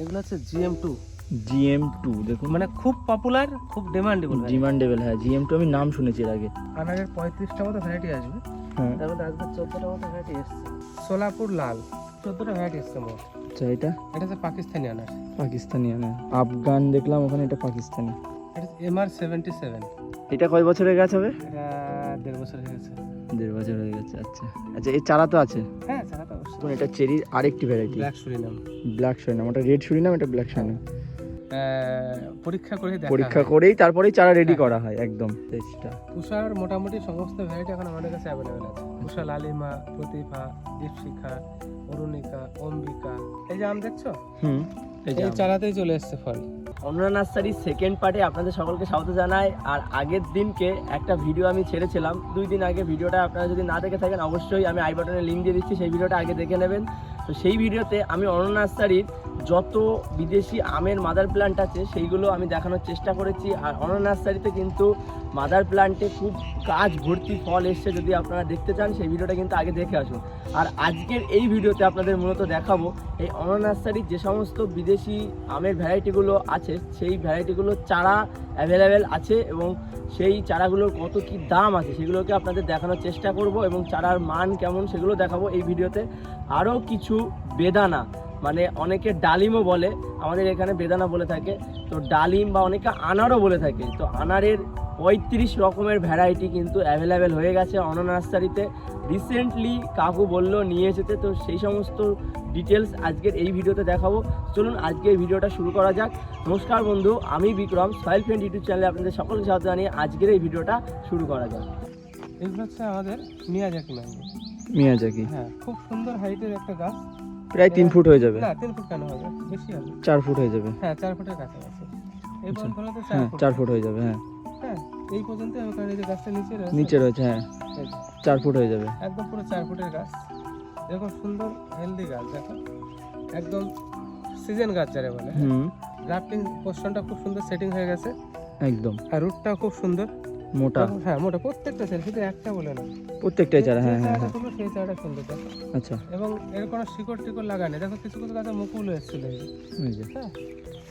এগুলো হচ্ছে GM two GM two দেখুন। মানে খুব পপুলার খুব ডিমান্ডেবল ডিমান্ডেবল হ্যাঁ জিএম টু আমি নাম শুনেছি এর আগে। আনারের পঁয়ত্রিশটা মতো ভ্যারাইটি আসবে। হ্যাঁ। তার মধ্যে আসবে চোদ্দোটা মতো ভ্যারাইটি এসছে। সোলাপুর লাল চোদ্দোটা ভ্যারাইটি এসছে মোট। আচ্ছা এটা? এটা হচ্ছে পাকিস্তানি আনার পাকিস্তানি আনা আফগান দেখলাম ওখানে এটা পাকিস্তানি। এটা এমআর সেভেন্টি সেভেন এটা কয় বছরের গাছ হবে? এটা দেড় বছর হয়ে গেছে দেড় বছর হয়ে গেছে আচ্ছা। আচ্ছা এই চারা তো আছে? হ্যাঁ চারা তো অবশ্যই। এটা চেরির আরেকটি variety black Surinam black Surinam ওটা রেড সরিনাম এটা ব্ল্যাক সরিনাম পরীক্ষা করে দেখা পরীক্ষা করেই তারপরেই চারা রেডি হ্যাঁ। করা হয় একদম। টেস্টটা উষার মোটামুটি সমস্ত ভ্যারাইটি এখন আমাদের কাছে অ্যাভেলেবেল আছে। উষা লালিমা প্রতিভা দীপশিখা অরুণিকা অম্বিকা। এই যে আম দেখছ? হুম। এই। চারাতেই চলে এসছে ফল। অমরা নার্সারি সেকেন্ড পার্টে আপনাদের সকলকে স্বাগত জানাই। আর আগের দিনকে একটা ভিডিও আমি ছেড়েছিলাম। দুই দিন আগে ভিডিওটা আপনারা যদি না দেখে থাকেন অবশ্যই আমি আই বাটনে লিঙ্ক দিয়ে দিচ্ছি সেই ভিডিওটা আগে দেখে নেবেন। তো সেই ভিডিওতে আমি অন্য নার্সারির যত বিদেশি আমের মাদার প্ল্যান্ট আছে, সেইগুলো আমি দেখানোর চেষ্টা করেছি। আর অন্য নার্সারিতে কিন্তু মাদার প্ল্যান্টে খুব গাছ ভর্তি ফল এসছে, যদি আপনারা দেখতে চান, সেই ভিডিওটা কিন্তু আগে দেখে আসুন। আর আজকের এই ভিডিওতে আপনাদের মূলত দেখাবো, এই অন্য নার্সারির যে সমস্ত বিদেশি আমের ভ্যারাইটিগুলো আছে, সেই ভ্যারাইটিগুলো চারা অ্যাভেলেবেল আছে এবং সেই চারাগুলোর কত কি দাম আছে, সেগুলোকে আপনাদের দেখানোর চেষ্টা করব এবং চারার মান কেমন সেগুলো দেখাবো এই ভিডিওতে। আরও কিছু বেদানা মানে অনেকে ডালিমও বলে আমাদের এখানে বেদানা বলে থাকে তো ডালিম বা অনেকে আনারও বলে থাকে। তো আনারের পঁয়ত্রিশ রকমের ভ্যারাইটি কিন্তু অ্যাভেলেবেল হয়ে গেছে অন নার্সারিতে। রিসেন্টলি কাকু বলল নিয়ে এসেছে তো সেই সমস্ত ডিটেলস আজকের এই ভিডিওতে দেখাবো। চলুন আজকে এই ভিডিওটা শুরু করা যাক। নমস্কার বন্ধু আমি বিক্রম সয়েল ফ্রেন্ড ইউটিউব চ্যানেলে আপনাদের সকলকে স্বাগত জানিয়ে আজকের এই ভিডিওটা শুরু করা যাক। এগুলো হচ্ছে আমাদের মিয়াজাকি ম্যাঙ্গো মিয়াজাকি। হ্যাঁ খুব সুন্দর হাইটের একটা গাছ। প্রায় তিন ফুট হয়ে যাবে। না তিন ফুট কেন হবে? বেশি হবে। চার ফুট হয়ে যাবে। হ্যাঁ চার ফুটের কাছাকাছি। এই আচ্ছা। বলগুলো তো হ্যাঁ চার ফুট হয়ে যাবে হ্যাঁ। হ্যাঁ এই পর্যন্ত কারণ এই যে গাছটা নিচে রয়েছে। নিচে রয়েছে হ্যাঁ। চার ফুট হয়ে যাবে। একদম পুরো চার ফুটের গাছ। দেখো সুন্দর হেলদি গাছ দেখো। একদম সিজন গাছ যারা বলে হুম। গ্রাফটিং পোর্শনটা খুব সুন্দর সেটিং হয়ে গেছে। একদম। আর রুটটা খুব সুন্দর। মোটা। হ্যাঁ মোটা। প্রত্যেকটা সেল শুধু একটা বলে না প্রত্যেকটাই চারা হ্যাঁ হ্যাঁ হ্যাঁ। সুন্দর সেই চারাটা সুন্দর দেখো আচ্ছা। এবং এর কোনো শিকড় টিকড় লাগানি দেখো কিছু কিছু গাছে মুকুল এসেছিল হ্যাঁ।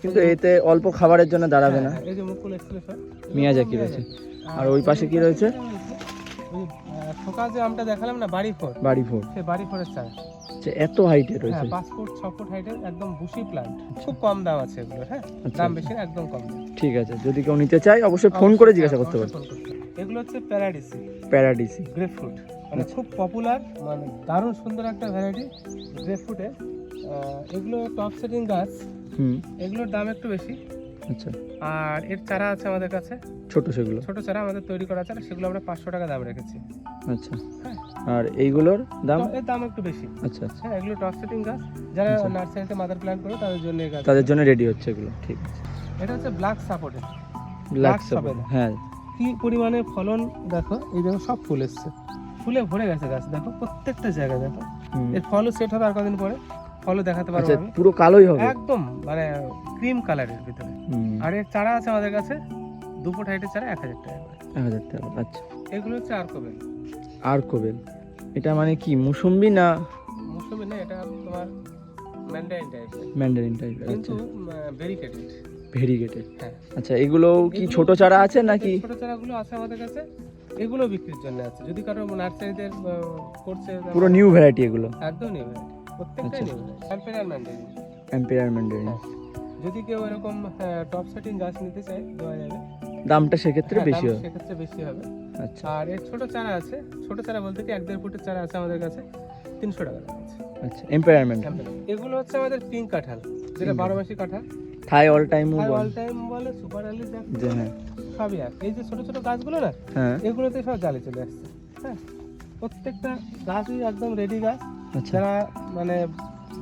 কিন্তু এতে অল্প খাবারের জন্য দাঁড়াবে না। হ্যাঁ, এই যে মুকুল এসেছিল সব। মিয়াজাকি রয়েছে। আর ওই পাশে কি রয়েছে? ঠোকা যে আমটা দেখালাম না বাড়ি ফোর বাড়ি ফোর সেই বাড়ি ফোরের চারা। আচ্ছা এত হাইটে হ্যাঁ রয়েছে। পাঁচ ফুট ছ ফুট হাইটের একদম বুশি প্লান্ট খুব কম দাম আছে এগুলো হ্যাঁ? আচ্ছা দাম বেশি না একদম কম ঠিক আছে যদি কেউ নিতে চায় অবশ্যই ফোন করে জিজ্ঞাসা করতে পারে। অবশ্যই phone করতে হবে। এগুলো হচ্ছে প্যারাডিসি প্যারাডিসি গ্রেপ ফ্রুট মানে আচ্ছা। খুব পপুলার মানে দারুণ সুন্দর একটা ভ্যারাইটি গ্রেপ ফ্রুটের এগুলো টপ সেটিং গাছ। হুম। এগুলোর দাম একটু বেশি। আচ্ছা। আর এর চারা আছে আমাদের কাছে। ছোট সেগুলো? ছোট চারা আমাদের তৈরি করা চারা সেগুলো আমরা পাঁচশো টাকা দাম রেখেছি। আচ্ছা। হ্যাঁ। আর এইগুলোর দাম? এর দাম একটু বেশি। আচ্ছা আচ্ছা। হ্যাঁ এগুলো টপ সেটিং গাছ। যারা আচ্ছা। নার্সারিতে মাদার প্ল্যান্ট করে তাদের জন্য গাছ তাদের জন্য রেডি হচ্ছে এগুলো ঠিক আছে। এটা হচ্ছে ব্ল্যাক সাপোর্টেড ব্ল্যাক সবেদা। হ্যাঁ। কি পরিমাণে ফলন দেখো এই দেখো সব ফুল এসছে। ফুলে ভরে গেছে গাছ দেখো প্রত্যেকটা জায়গায় দেখো। এর ফলও সেট হবে আর কদিন পরে। ফলও দেখাতে পারব আচ্ছা পুরো কালোই হবে? একদম মানে ক্রিম কালারের ভিতরে। আর এর চারা আছে আমাদের কাছে দু ফুট হাইটের চারা এক হাজার টাকা এক হাজার টাকা আচ্ছা। এগুলো হচ্ছে আর্কোবেল। আর কোবেল এটা মানে কি মুসম্বি না? মৌসুমি না এটা তোমার ম্যান্ডারিন টাইপের ম্যান্ডারিন কিন্তু আচ্ছা। ভেরিকেটেড ভেরিগেটেড হ্যাঁ। আচ্ছা এগুলো কি ছোট চারা আছে নাকি? ছোট চারাগুলো আছে আমাদের কাছে এগুলো বিক্রির জন্য আছে। যদি কারও নার্সারিদের করছে পুরো নিউ ভ্যারাইটি এগুলো। একদম নিউ প্রত্যেকটাই আচ্ছা। New emperor mandarin emperor mandarin হ্যাঁ। যদি কেউ এরকম টপ সেটিং গাছ নিতে চায় দেওয়া যাবে। দামটা সেক্ষেত্রে হ্যাঁ, বেশি হবে। সেক্ষেত্রে বেশি হবে। আচ্ছা। আর এর ছোট চারা আছে ছোট চারা বলতে কি এক দেড় ফুটের চারা আছে আমাদের কাছে তিনশো টাকা আচ্ছা এম্পেয়ার ম্যান্ডারিন Ampeller। এগুলো হচ্ছে আমাদের পিঙ্ক কাঁঠাল যেটা বারো মাসি কাঁঠাল। Thai all time all time বলে সুপার আলি হ্যাঁ। সবই আর এই যে ছোট ছোট গাছগুলো না হ্যাঁ। এগুলোতে সব জালে চলে আসছে। হ্যাঁ। প্রত্যেকটা গাছই একদম রেডি গাছ। যারা মানে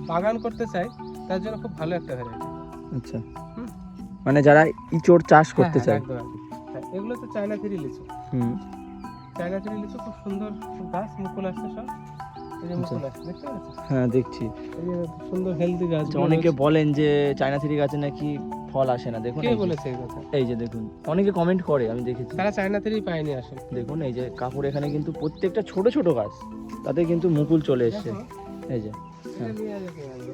বাগান করতে চায় তার জন্য খুব ভালো একটা ভ্যারাইটি আচ্ছা। মানে যারা ইচোর চাষ করতে চায়। একদম একদম। হ্যাঁ, এগুলো তো চায়না থ্রি লিচু। হুম। চায়না থ্রি লিচু খুব সুন্দর গাছ মুকুল আসছে সব। আচ্ছা। হ্যাঁ দেখছি। সুন্দর হেলদি গাছ আচ্ছা, অনেকে বলেন যে চায়না থ্রি গাছে নাকি ফল আসে না দেখুন কে এই যে- বলেছে এই কথা? এই যে দেখুন অনেকে কমেন্ট করে আমি দেখেছি। তারা চায়না থ্রি পায়নি আসলে। দেখুন এই যে কাপড় এখানে কিন্তু প্রত্যেকটা ছোট ছোট গাছ তাতে কিন্তু মুকুল চলে এসছে। এই যে যাবে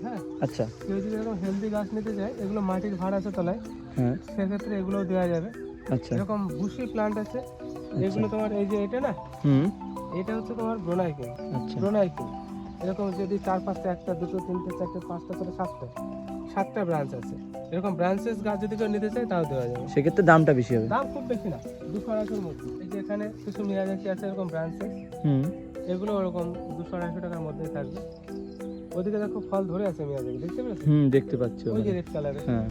হ্যাঁ। আচ্ছা। কেউ যদি এরকম হেলদি গাছ নিতে চায় এগুলো মাটির ভাড় আছে তলায় হ্যাঁ। সেক্ষেত্রে এগুলোও দেওয়া যাবে। আচ্ছা। এরকম বুশি প্লান্ট আছে এগুলো তোমার এই যে এটা না হুম। এটা হচ্ছে তোমার ব্রোনাইকিং আচ্ছা। ব্রোনাইকিং এরকম যদি চার পাঁচটা একটা দুটো তিনটে চারটে পাঁচটা করে সাতটা। সাতটা ব্রাঞ্চ আছে। এরকম ব্রাঞ্চেস গাছ যদি কেউ নিতে চায় তাও দেওয়া যাবে। সেক্ষেত্রে দামটা বেশি হবে। দাম খুব বেশি না দুশো আড়াইশোর মধ্যে। এই যে এখানে কিছু মিয়াজাকি আছে এরকম ব্রাঞ্চেস হুম। এগুলো ওরকম দুশো আড়াইশো টাকার মধ্যেই থাকবে। ওদিকে দেখো ফল ধরে আছে মিয়াজাকি দেখতে পেরেছ? হুম দেখতে পাচ্ছি ওই যে রেড কালারের হ্যাঁ।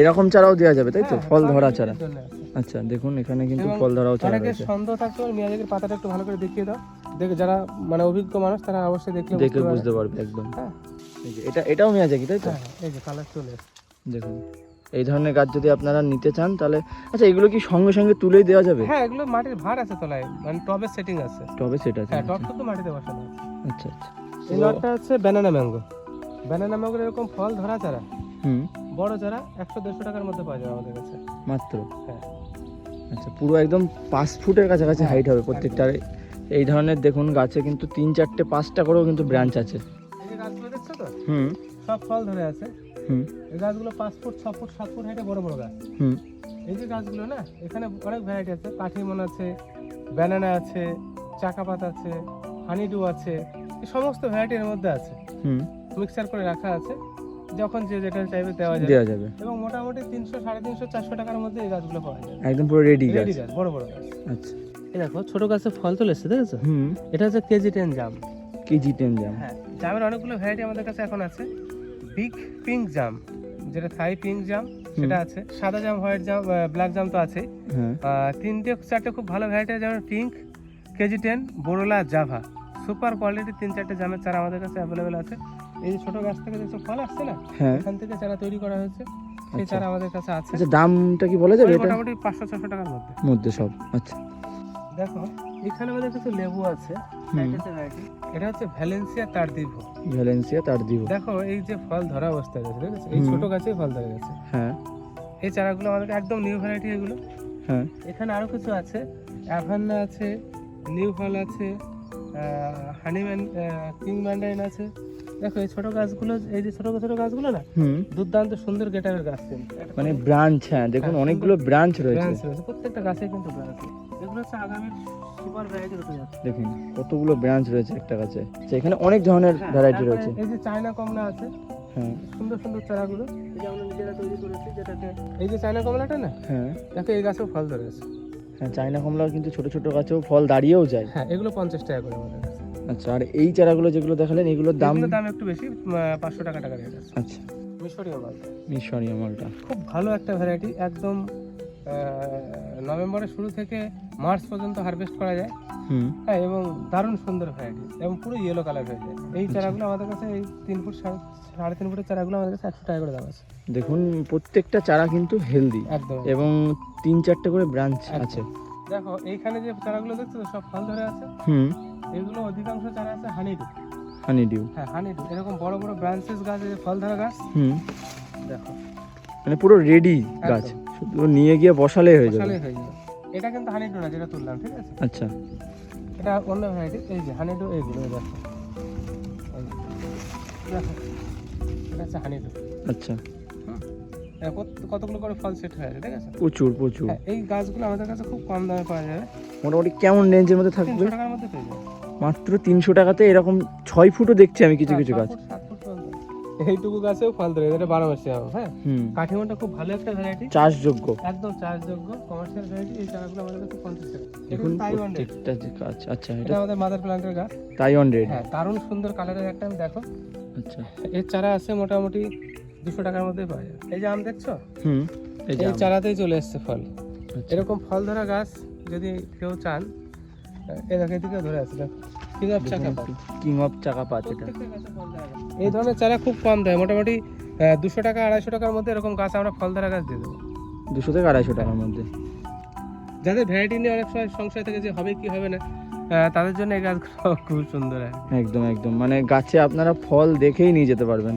এরকম চারাও দেওয়া যাবে তাই তো? হ্যাঁ, ফল ধরা চারা। আচ্ছা দেখুন এখানে কিন্তু ফল ধরাও চারা রয়েছে। সন্দেহ থাকতে পারে মিয়াজাকির পাতাটা একটু ভালো করে দেখিয়ে দাও। দেখে যারা মানে অভিজ্ঞ মানুষ তারা অবশ্যই দেখলে দেখে বুঝতে পারবে। একদম। হ্যাঁ। এই যে এটা এটাও মিয়াজাকি তাই তো? হ্যাঁ হ্যাঁ, এই যে কালার চলে। দেখুন এই ধরনের গাছ যদি আপনারা নিতে চান তাহলে আচ্ছা এগুলো কি সঙ্গে সঙ্গে তুলেই দেওয়া যাবে? হ্যাঁ এগুলো মাটির ভার আছে তলায় মানে টবের সেটিং আছে। তবে সেট আছে হ্যাঁ টব শুধু মাটিতে বসানো আছে। আচ্ছা আচ্ছা। এই লটটা হচ্ছে ব্যানানা ম্যাঙ্গো ব্যানানা ম্যাঙ্গোর এরকম ফল ধরা চারা হুম। বড় চারা একশো দেড়শো টাকার মধ্যে পাওয়া যাবে আমাদের কাছে। মাত্র? হ্যাঁ। আচ্ছা পুরো একদম পাঁচ ফুটের কাছাকাছি হ্যাঁ, হাইট হবে প্রত্যেকটার এই ধরনের দেখুন গাছে কিন্তু তিন চারটে পাঁচটা করেও কিন্তু ব্রাঞ্চ আছে। এই গাছগুলো দেখছ তো? হুম। সব ফল ধরে আছে। হুম। এই গাছগুলো পাঁচ ফুট ছ ফুট সাত ফুট হাইটে বড় বড় গাছ। হুম। এই যে গাছগুলো না এখানে অনেক ভ্যারাইটি আছে। কাঠিমন আছে ব্যানানা আছে চাকাপাত আছে হানিডু আছে এই সমস্ত ভ্যারাইটির মধ্যে আছে। হুম। মিক্সার করে রাখা আছে। যখন যে যেটা চাইবে দেওয়া যাবে। দেওয়া যাবে। এবং মোটামুটি তিনশো সাড়ে তিনশো চারশো টাকার মধ্যে এই গাছগুলো পাওয়া যায় একদম পুরো রেডি গাছ। রেডি গাছ বড় বড় গাছ। আচ্ছা। এই দেখো ছোট গাছে ফল চলে এসছে দেখেছ? হুম। এটা হচ্ছে কেজি টেন জাম। কেজি টেন জাম। হ্যাঁ জামের অনেকগুলো ভ্যারাইটি আমাদের কাছে এখন আছে। বিগ পিঙ্ক জাম যেটা থাই পিঙ্ক জাম সেটা আছে। সাদা জাম হোয়াইট জাম ব্ল্যাক জাম তো আছে হ্যাঁ। তিনটে চারটে খুব ভালো ভ্যারাইটি যেমন পিঙ্ক কেজি টেন বোরোলা জাভা সুপার কোয়ালিটির তিন চারটে জামের চারা আমাদের কাছে অ্যাভেলেবেল আছে। এই যে ছোট গাছ থেকে দেখছ ফল আসছে না হ্যাঁ। এখান থেকে চারা তৈরি করা হয়েছে সেই আচ্ছা। চারা আমাদের কাছে আছে। আচ্ছা দামটা কি বলা যাবে এটা? মোটামুটি পাঁচশো ছশো টাকার মধ্যে। মধ্যে সব আচ্ছা। দেখো এখানে আমাদের কাছে লেবু আছে। এটা হচ্ছে ভ্যালেন্সিয়া তার ভ্যালেন্সিয়া তারদিব দেখো এই যে ফল ধরা অবস্থায় রয়েছে দেখেছ এই হুম। ছোট গাছেই ফল ধরে গেছে। হ্যাঁ। এই চারাগুলো আমাদের একদম নিউ ভ্যারাইটি এগুলো। হ্যাঁ। এখানে আরও কিছু আছে। অ্যাভান্না আছে নিউ ফল আছে হানিম্যান কিং ম্যান্ডাইন আছে। দেখো এই ছোট গাছগুলো এই যে ছোট ছোট গাছগুলো না দুর্দান্ত সুন্দর গেটারের গাছ মানে ব্রাঞ্চ হ্যাঁ দেখুন হ্যাঁ, অনেকগুলো ব্রাঞ্চ রয়েছে। প্রত্যেকটা গাছে কিন্তু ব্রাঞ্চ এগুলো হচ্ছে আগামীর সুপার ভ্যারাইটি হতে যাচ্ছে। দেখুন কতগুলো ব্রাঞ্চ রয়েছে একটা গাছে। আচ্ছা, এখানে অনেক ধরনের ভ্যারাইটি রয়েছে। এই যে চায়না কমলা আছে হ্যাঁ। সুন্দর সুন্দর চারাগুলো এই যে আমরা নিজেরা তৈরি করেছি যেটাকে এই যে চায়না কমলাটা না হ্যাঁ। দেখো এই গাছেও ফল ধরে আছে হ্যাঁ চাইনা কমলাও কিন্তু ছোট ছোট গাছেও ফল দাঁড়িয়েও যায়। হ্যাঁ এগুলো পঞ্চাশ টাকা করে আমাদের। আচ্ছা আর এই চারাগুলো যেগুলো দেখালেন এগুলোর দাম? এগুলোর দাম একটু বেশি পাঁচশো টাকা টাকা রেট আছে। আচ্ছা। মিশরীয় মাল মিশরীয় মালটা। খুব ভালো একটা ভ্যারাইটি একদম নভেম্বরের শুরু থেকে মার্চ পর্যন্ত হারভেস্ট করা যায়। হুম। হ্যাঁ এবং দারুণ সুন্দর ভ্যারাইটি এবং পুরো ইয়েলো কালার হয়ে যায়। এই চারাগুলো আমাদের কাছে এই তিন ফুট সাড়ে- তিন ফুটের চারাগুলো আমাদের কাছে একশো টাকা করে দাম আছে। দেখুন প্রত্যেকটা চারা কিন্তু হেলদি একদম। এবং তিন চারটে করে ব্রাঞ্চ আছে। দেখো এইখানে যে চারাগুলো দেখছ তো, সব ফল ধরে আছে। হুম। এগুলো অধিকাংশ চারা আছে হানিডু। হানি ডিউ হ্যাঁ হানিডু। এরকম বড় বড় ব্রাঞ্চেস গাছ যে ফল ধরা গাছ। হুম। দেখো। মানে পুরো রেডি গাছ। শুধু নিয়ে গিয়ে বসালেই হয়ে যাবে। হয়ে যাবে। এটা কিন্তু হানিডু না যেটা তুললাম ঠিক আছে? আচ্ছা। এটা অন্য ভ্যারাইটি এই যে হানিডু এইগুলো দেখো। দেখো এটা হচ্ছে হানিডু। আচ্ছা। কতগুলো করে ফল সেট হয়ে আছে ঠিক আছে? প্রচুর প্রচুর। হ্যাঁ এই গাছগুলো আমাদের কাছে খুব কম দামে পাওয়া যাবে। মোটামুটি কেমন রেঞ্জের মধ্যে থাকবে? টাকার মধ্যে পেয়ে যাবে। মাত্র তিনশো টাকাতে এরকম ছয় ফুটও দেখছি আমি কিছু হ্যাঁ, কিছু গাছ। এইটুকু গাছেও ফল ধরে এটা বারো মাসে আম হ্যাঁ? কাঠিমনটা খুব ভালো একটা ভ্যারাইটি চাষযোগ্য। একদম চার্জযোগ্য কমার্শিয়াল ভ্যারাইটি এই চারাগুলো আমাদের কাছে পঞ্চাশ টাকা। দেখুন প্রত্যেকটা গাছ আচ্ছা এটা আমাদের মাদার প্লান্টের গাছ। তাইওয়ান রেড হ্যাঁ দারুণ সুন্দর কালারের একটা আম দেখো। আচ্ছা। এর চারা আছে মোটামুটি দুশো টাকার মধ্যে পাওয়া যায়। এই যে আম দেখছ? হুম এই যে চারাতেই চলে এসছে ফল। আচ্ছা। এরকম ফল ধরা গাছ যদি কেউ চান এদিকে ধরে আছে দেখো। কিং অফ চাকা পাত। কিং অফ চাকা পাত এটা। এই ধরনের চারা খুব কম দেয়। মোটামুটি দুশো টাকা আড়াইশো টাকার মধ্যে এরকম গাছ আমরা ফল ধরা গাছ দিয়ে দেবো। দুশো থেকে আড়াইশো টাকার মধ্যে। যাদের ভ্যারাইটি নিয়ে অনেক সময় সংশয় থাকে যে হবে কি হবে না তাদের জন্য এই গাছগুলো খুব সুন্দর কি। একদম একদম। মানে গাছে আপনারা ফল দেখেই নিয়ে যেতে পারবেন।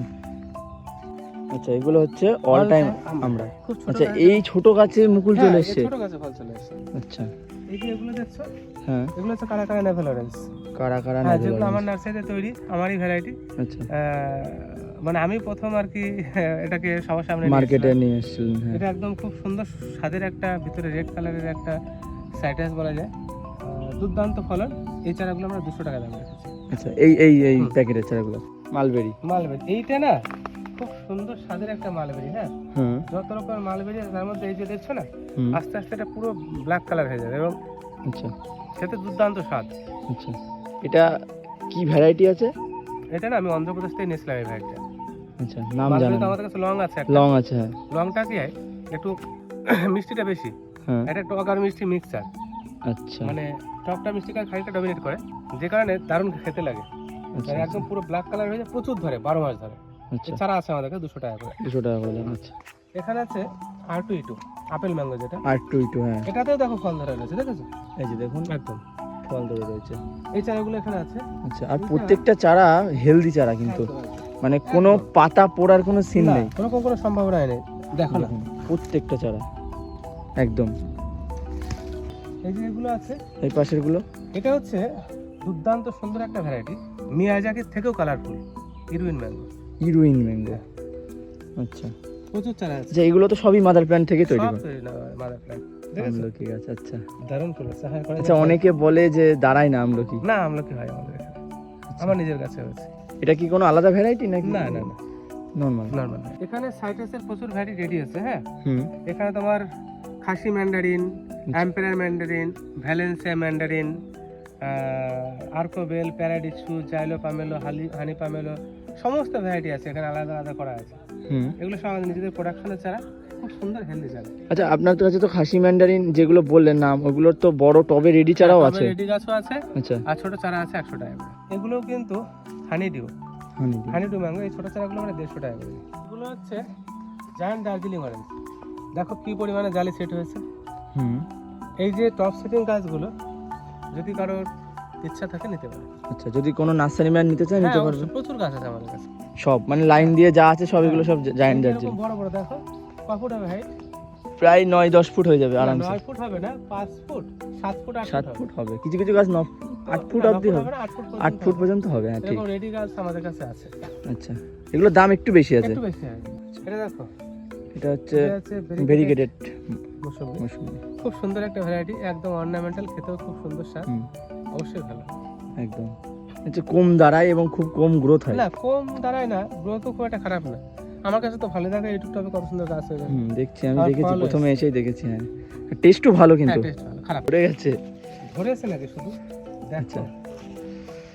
আচ্ছা এগুলো হচ্ছে অল টাইম আমরা। আচ্ছা এই ছোট গাছে মুকুল হ্যাঁ, চলে এসছে। ছোট গাছে ফল চলে এসছে। আচ্ছা। এই যে এগুলো দেখছ? হ্যাঁ। এগুলো হচ্ছে কারা কারা নেভেল অরেঞ্জ। কারা কারা হ্যাঁ নেবে যেগুলো আমার নার্সারিতে তৈরি আমারই ভ্যারাইটি আচ্ছা। মানে আমি প্রথম আর কি এটাকে সবার সামনে মার্কেটে নিয়ে এসেছিলেন হ্যাঁ। এটা একদম খুব সুন্দর স্বাদের একটা ভিতরে রেড কালারের একটা সাইটাস বলা যায়। দুর্দান্ত ফলন। এই চারাগুলো আমরা দুশো টাকা দাম রেখেছি। আচ্ছা এই এই এই। প্যাকেটের চারাগুলো। মালবেরি। মালবেরি। এইটা না খুব সুন্দর স্বাদের একটা মালবেরি হ্যাঁ? যত রকমের মালবেরি আছে তার মধ্যে এই যে দেখছ না আস্তে আস্তে এটা পুরো ব্ল্যাক কালার হয়ে যাবে এবং আচ্ছা। খেতে দুর্দান্ত স্বাদ। আচ্ছা। এটা কি ভ্যারাইটি আছে? এটা না আমি অন্ধ্রপ্রদেশ থেকে নিয়েছিলাম এই ভ্যারাইটিটা আচ্ছা নাম জানেন। তো আমাদের কাছে লং আছে একটা। লং আছে হ্যাঁ। লংটা কি একটু মিষ্টিটা বেশি। হ্যাঁ। এটা টক আর মিষ্টি মিক্সচার আচ্ছা। মানে টকটা মিষ্টিটা খানিকটা ডমিনেট করে। যে কারণে দারুণ খেতে লাগে। আচ্ছা মানে একদম পুরো ব্ল্যাক কালার হয়ে যায় প্রচুর ধরে বারো মাস ধরে। আচ্ছা। এছাড়া আছে আমাদের কাছে দুশো টাকা করে। দুশো টাকা করে আচ্ছা। এখানে আছে R two E two apple mango যেটা। আর টু টু হ্যাঁ। এটাতেও দেখো ফল ধরে রয়েছে দেখেছ? এই যে দেখুন একদম। ফল ধরে রয়েছে। এই চারাগুলো এখানে আছে। আচ্ছা আর প্রত্যেকটা চারা হেলদি চারা কিন্তু। মানে কোনো পাতা পোড়ার কোনো সিন নেই। কোনো কোনো- কোনো সম্ভাবনা নেই দেখো না। প্রত্যেকটা চারা। একদম। এই যে এগুলো আছে এই পাশেরগুলো এটা হচ্ছে দুর্দান্ত সুন্দর একটা ভ্যারাইটি মিয়াজাকির থেকেও colourful heroine mango Irwin mango আচ্ছা। প্রচুর চারা আছে। আচ্ছা এগুলো তো সবই মাদার প্ল্যান্ট থেকে তৈরি করে মাদার প্ল্যান্ট আমলকি গাছ আচ্ছা। দারুণ করেছে হ্যাঁ করা আচ্ছা অনেকে বলে যে দাঁড়ায় না আমলকি। না আমলকি হয় আমাদের এখানে। আমার নিজের কাছে হয়েছে। এটা কি কোনো আলাদা ভ্যারাইটি নাকি? না না না। নর্মাল নর্মাল এখানে সাইটাসের প্রচুর ভ্যারাইটি রেডি আছে হ্যাঁ? এখানে তোমার Khasi mandarin emperor mandarin Valencia mandarin আর্কোবেল প্যারাডিসু জাইলো পামেলো হালি হানি পামেলো সমস্ত ভ্যারাইটি আছে এখানে আলাদা আলাদা করা আছে। হুম। এগুলো সব আমাদের নিজেদের প্রোডাকশনের ছাড়া খুব সুন্দর হেলদি চারা আচ্ছা আপনার কাছে তো খাসি ম্যান্ডারিন যেগুলো বললেন নাম ওগুলোর তো বড় টবে রেডি চারাও আছে। রেডি গাছও আছে আচ্ছা। আর ছোট চারা আছে একশো টাকা করে। এগুলোও কিন্তু honeydew. Honey two mango এই ছোট চারাগুলো আমরা দেড়শো টাকা করে। এগুলো হচ্ছে জায়ান্ট দার্জিলিং অরেঞ্জ দেখো কি পরিমাণে জালি সেট হয়েছে। হুম। এই যে টপ সেটিং গাছগুলো যদি কারোর ইচ্ছা থাকে নিতে পারে। আচ্ছা যদি কোনো নার্সারি ম্যান নিতে চায় হ্যাঁ, নিতে পারবে প্রচুর গাছ আছে আমাদের কাছে। সব মানে লাইন দিয়ে যা আছে সব এগুলো সব জায়ান্ট এই যে দার্জিলিং এরকম বড় বড় দেখো। হাইট প্রায় নয় দশ ফুট হয়ে যাবে আরামসে। নয় ফুট হবে না পাঁচ ফুট সাত ফুট সাত ফুট হবে। কিছু কিছু গাছ ন আট ফুট অবধি হবে। আট ফুট পর্যন্ত হবে। হ্যাঁ ঠিক। রেডি গাছ আমাদের কাছে আছে। আচ্ছা এগুলোর দাম একটু বেশি আছে। একটু বেশি হয় এটা দেখো। এটা হচ্ছে ভেরিগেটেড মৌসুমি। খুব সুন্দর একটা ভ্যারাইটি একদম অর্নামেন্টাল খেতেও খুব সুন্দর স্বাদ। অবশ্যই ভালো। একদম। হচ্ছে কম দাঁড়ায় এবং খুব কম গ্রোথ হয়। না কম দাঁড়ায় না গ্রোথও খুব একটা খারাপ না। আমার কাছে তো ভালো দেখে ইউটিউব টপে কত সুন্দর গাছ হয়ে যায় হুম দেখছি আমি দেখেছি প্রথমে এসেই দেখেছি হ্যাঁ। টেস্টও ভালো হ্যাঁ কিন্তু খারাপ। পড়ে গেছে। ধরেছে নাকি শুধু? আচ্ছা।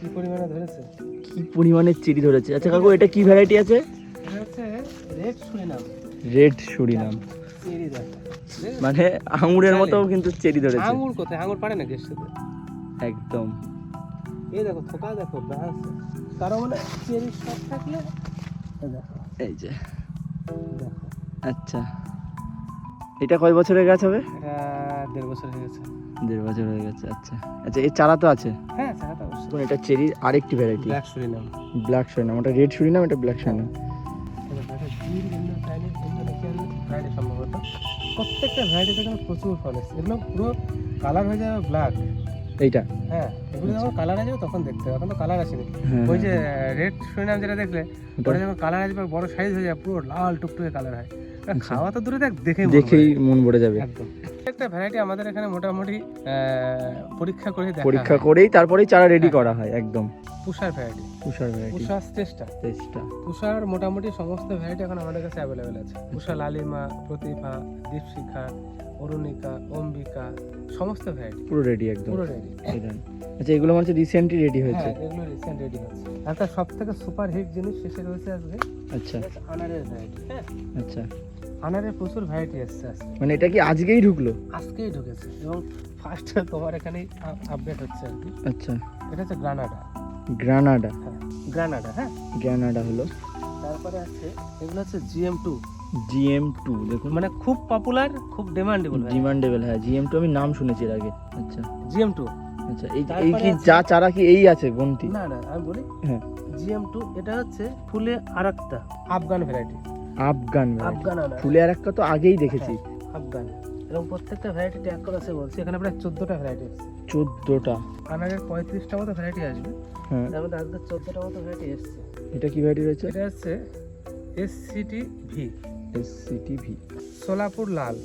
কি পরিমাণে ধরেছে কি পরিমাণে চেরি ধরেছে। আচ্ছা কাকু এটা কি ভ্যারাইটি আছে? এটা হচ্ছে red Surinam. Red Surinam. Cherry মানে আঙুরের মতো কিন্তু চেরি ধরেছে। আঙুর কোথায়? আঙুর পারে নাকি এর সাথে? একদম। এই দেখো থোকা দেখো ব্রাঞ্চ তার মানে চেরি সব থাকলে এই দেখো। এই যে। দেখো। আচ্ছা। এটা কয় বছরের গাছ হবে? এটা দেড় বছর হয়ে গেছে। দেড় বছর হয়ে গেছে আচ্ছা। আচ্ছা এই চারা তো আছে? হ্যাঁ চারাটা অবশ্যই। এটা চেরির আরেকটি variety black Surinam black Surinam ওটা রেড সুরিনাম এটা ব্ল্যাক সুরিনাম ভ্যারাইটি প্রত্যেকটা ভ্যারাইটিতে কিন্তু প্রচুর ফল এসছে এগুলো পুরো কালার হয়ে যাবে ব্ল্যাক এইটা। হ্যাঁ এগুলো যখন কালার আসবে তখন দেখতে হবে এখন তো কালার আসেনি। হ্যাঁ। ওই যে রেড শুনলাম যেটা দেখলে ওটা- যখন কালার আসবে বড় সাইজ হয়ে যায় পুরো লাল টুকটুকে কালার হয়। আচ্ছা। খাওয়া তো দূরে দেখ দেখেই মন দেখেই মন ভরে যাবে। একদম। একটা ভ্যারাইটি আমাদের এখানে মোটামুটি পরীক্ষা করে দেখা পরীক্ষা করেই তারপরেই চারা রেডি হ্যাঁ। করা হয় একদম। পুষার ভ্যারাইটি তুষার ভ্যারাইটি পুষার চেষ্টা টেস্টটা তুষার মোটামুটি সমস্ত ভ্যারাইটি এখন আমাদের কাছে অ্যাভেলেবেল আছে। তুষার লালিমা প্রতিভা দীপশিখা অরুণিকা অম্বিকা সমস্ত ভ্যারাইটি পুরো রেডি একদম। পুরো রেডি। আচ্ছা এগুলো মানে রিসেন্টলি রেডি হয়েছে। হ্যাঁ এগুলো রিসেন্ট রেডি হচ্ছে। একটা সব থেকে সুপার হিট জিনিস শেষে রয়েছে আজকে আচ্ছা। আনারের ভ্যারাইটি হ্যাঁ। আচ্ছা। আনারের প্রচুর ভ্যারাইটি এসছে আজকে। মানে এটা কি আজকেই ঢুকলো? আজকেই ঢুকেছে। এবং ফার্স্ট তোমার এখানেই আপডেট হচ্ছে আর কি। আচ্ছা। এটা হচ্ছে গ্রানাডা গ্রানাডা হ্যাঁ গ্রানাডা হ্যাঁ। গ্রানাডা হলো। তারপরে আছে এগুলো হচ্ছে জিএম টু জিএম টু দেখুন। মানে খুব পপুলার খুব ডিমান্ডেবল ডিমান্ডেবল হ্যাঁ জিএম টু আমি নাম শুনেছি এর আগে। আচ্ছা। জিএম টু আচ্ছা এই এই কি যা চারা কি এই আছে গন্তি না না আমি বলি হ্যাঁ। জিএম টু এটা হচ্ছে ফুলে আরেকটা আফগান ভ্যারাইটি আফগান আফগান ফুলে আর একটা তো আগেই দেখেছি। আফগান। এবং প্রত্যেকটা ভ্যারাইটি ট্যাগ করা আছে বলছি এখানে প্রায় চোদ্দোটা ভ্যারাইটি আছে। চোদ্দোটা। আনারের পঁয়ত্রিশটা মতো ভ্যারাইটি আসবে। হ্যাঁ। তার মধ্যে আজকে চোদ্দোটা মতো ভ্যারাইটি এসছে। এটা কি ভ্যারাইটি রয়েছে? এটা হচ্ছে S CT V S CTV Solapur লাল।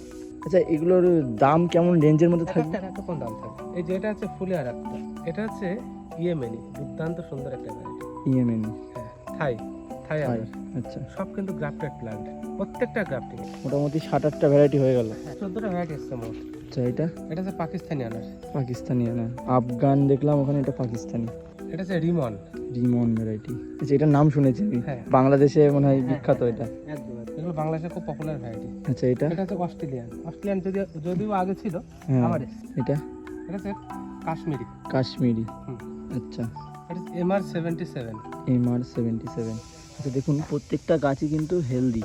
আচ্ছা এগুলোর দাম কেমন রেঞ্জের মধ্যে থাকবে? একটা এক একটা কোন দাম থাকবে? এই যেটা হচ্ছে ফুলে আর একটা। এটা হচ্ছে ইয়েমেনি দুর্দান্ত সুন্দর একটা ভ্যারাইটি ইএমএন হ্যাঁ থাই। থাই আচ্ছা। সব কিন্তু গ্রাফটেড প্লান্ট প্রত্যেকটা গ্রাফটিং মোটামুটি সাত আটটা ভ্যারাইটি হয়ে গেল। চোদ্দোটা ভ্যারাইটি এসছে মোট। আচ্ছা এটা? এটা হচ্ছে পাকিস্তানি আনার। পাকিস্তানি না আফগান দেখলাম ওখানে এটা পাকিস্তানি। এটা হচ্ছে রিমন। রিমন ভ্যারাইটি আচ্ছা এটার নাম শুনেছি আমি। হ্যাঁ। বাংলাদেশে মনে হয় বিখ্যাত এটা। এগুলো বাংলাদেশে খুব পপুলার ভ্যারাইটি আচ্ছা এটা? এটা হচ্ছে অস্ট্রেলিয়ান। অস্ট্রেলিয়ান যদি যদিও আগে ছিল হ্যাঁ। আবার এটা? এটা হচ্ছে কাশ্মীরি। কাশ্মীরি। আচ্ছা। এটা হচ্ছে MR seventy seven M R seventy seven আচ্ছা দেখুন প্রত্যেকটা গাছই কিন্তু হেলদি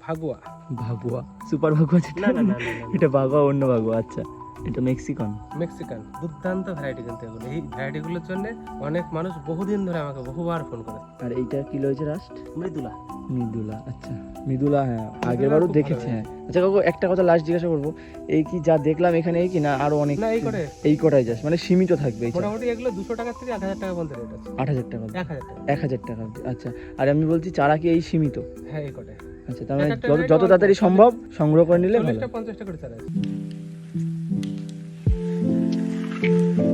ভাগুয়া। ভাগুয়া? সুপার ভাগুয়া যেটা? না না না না, না। এটা ভাগুয়া অন্য ভাগুয়া আচ্ছা। এটা মেক্সিকান। মেক্সিকান। দুর্দান্ত ভ্যারাইটি কিন্তু এগুলো। এই ভ্যারাইটিগুলোর জন্য অনেক মানুষ বহুদিন ধরে আমাকে বহুবার ফোন করে। আর এইটা কি রয়েছে রাস্ট মৃদুলা। মৃদুলা আচ্ছা। মৃদুলা হ্যাঁ। আগের বারও দেখেছি হ্যাঁ। আচ্ছা কাকু একটা কথা লাস্ট জিজ্ঞাসা করব। এই কি যা দেখলাম এখানে এই কি না আরও অনেক? না এই করে এই কটাই যাস মানে সীমিত থাকবে মোটামুটি এগুলো দুশো টাকা থেকে এক হাজার টাকা পর্যন্ত রেট আছে। আট হাজার টাকা। এক হাজার টাকা। আচ্ছা। আর আমি বলছি চারা কি এই সীমিত? হ্যাঁ এই কটে আচ্ছা তার মানে যত যত তাড়াতাড়ি সম্ভব সংগ্রহ করে নিলে ভালো। পঞ্চাশটা করে চারা আছে। Thank you.